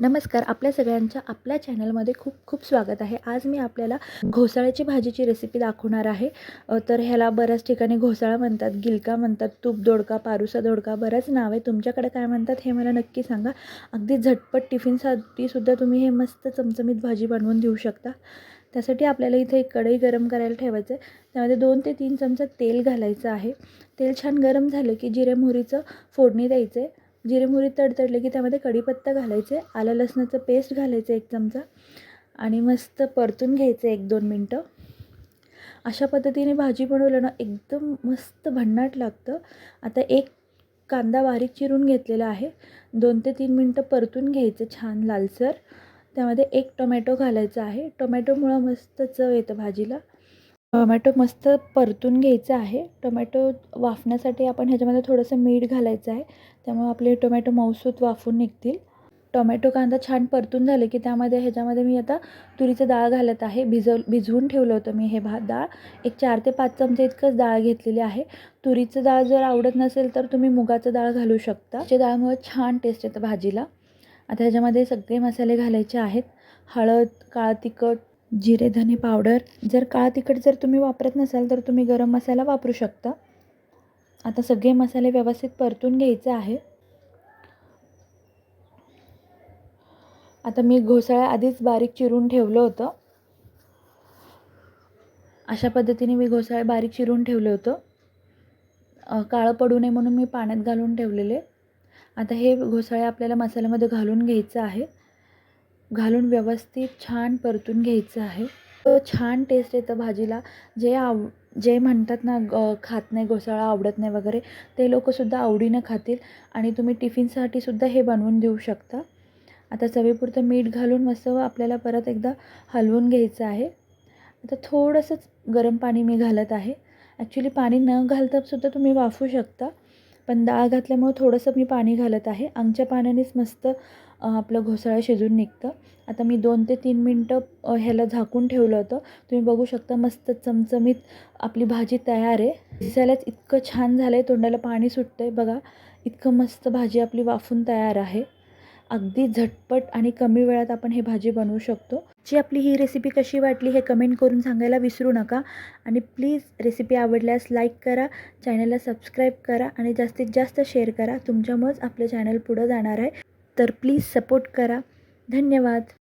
नमस्कार आपल्या सगळ्यांच्या आपल्या चॅनलमध्ये खूप खूप स्वागत आहे. आज मी आपल्याला घोसाळ्याची भाजीची रेसिपी दाखवणार आहे. तर ह्याला बऱ्याच ठिकाणी घोसाळा म्हणतात गिलका म्हणतात तूप दोडका पारुसा दोडका बरंच नाव आहे तुमच्याकडे काय म्हणतात हे मला नक्की सांगा. अगदी झटपट टिफिनसाठी सुद्धा तुम्ही हे मस्त चमचमीत भाजी बनवून देऊ शकता. त्यासाठी आपल्याला इथे एक कढई गरम करायला ठेवायचं आहे त्यामध्ये दोन ते तीन चमचा तेल घालायचं आहे. तेल छान गरम झालं की जिरे मोहरीचं फोडणी द्यायचं आहे जिरेमुरी तडतडले की त्यामध्ये कढीपत्ता घालायचे आलं लसणाचं पेस्ट घालायचं एक चमचा आणि मस्त परतून घ्यायचं एक दोन मिनटं. अशा पद्धतीने भाजी बनवलं ना एकदम मस्त भन्नाट लागतं. आता एक कांदा बारीक चिरून घेतलेला आहे. दोन ते तीन मिनटं परतून घ्यायचं छान लालसर. त्यामध्ये एक टोमॅटो घालायचा आहे. टोमॅटोमुळं मस्त चव येतं भाजीला. टोमॅटो मस्त परतून घ्यायचं आहे. टोमॅटो वाफण्यासाठी आपण ह्याच्यामध्ये थोडंसं मीठ घालायचं आहे. त्यामुळे आपले टोमॅटो मऊसूत वाफून निघतील. टोमॅटो कांदा छान परतून झाले की त्यामध्ये ह्याच्यामध्ये मी आता तुरीचं डाळ घालत आहे. भिजव भिजवून ठेवलं होतं मी हे भात डाळ. एक चार ते पाच चमचे इतकंच डाळ घेतलेली आहे. तुरीचं डाळ जर आवडत नसेल तर तुम्ही मुगाचं डाळ घालू शकता. त्याच्या डाळमुळे छान टेस्ट येतं भाजीला. आता ह्याच्यामध्ये सगळे मसाले घालायचे आहेत. हळद काळं तिखट जिरे धने पावडर जर काळा तिखट जर तुम्ही वापरत नसाल तर तुम्ही गरम मसाला वापरू शकता. आता सगळे मसाले व्यवस्थित परतून घ्यायचे आहे. आता मी घोसाळ्या आधीच बारीक चिरून ठेवलं होतं. अशा पद्धतीने मी घोसाळे बारीक चिरून ठेवलं होतं. काळं पडू नये म्हणून मी पाण्यात घालून ठेवलेले. आता हे घोसाळे आपल्याला मसाल्यामध्ये घालून घ्यायचं आहे. घालून व्यवस्थित छान परतून घ्यायचं आहे. तो छान टेस्ट येतं भाजीला. जे आव जे म्हणतात ना ग खात नाही घोसाळा आवडत नाही वगैरे ते लोकंसुद्धा आवडीनं खातील आणि तुम्ही टिफिनसाठी सुद्धा हे बनवून देऊ शकता. आता चवीपुरतं मीठ घालून मस्त आपल्याला परत एकदा हलवून घ्यायचं आहे. आता थोडंसंच गरम पाणी मी घालत आहे. ॲक्च्युली पाणी न घालतासुद्धा तुम्ही वाफू शकता. पण डाळ घातल्यामुळं थोडंसं मी पाणी घालत आहे. अंगच्या पाण्यानेच मस्त आपलं घोसाळं शिजून निघतं. आता मी दोन ते तीन मिनटं ह्याला झाकून ठेवलं होतं. तुम्ही बघू शकता मस्त चमचमीत आपली भाजी तयार आहे. दिसायलाच इतकं छान झालं आहे तोंडाला पाणी सुटतं आहे बघा. इतकं मस्त भाजी आपली वाफून तयार आहे. अगदी झटपट आणि कमी वेळात आपण हे भाजी बनवू शकतो. जी आपली ही रेसिपी कशी वाटली हे कमेंट करून सांगायला विसरू नका. आणि प्लीज रेसिपी आवडल्यास लाईक करा चॅनलला सबस्क्राईब करा आणि जास्तीत जास्त शेअर करा. तुमच्यामुळेच आपलं चॅनल पुढं जाणार आहे. तर प्लीज सपोर्ट करा. धन्यवाद.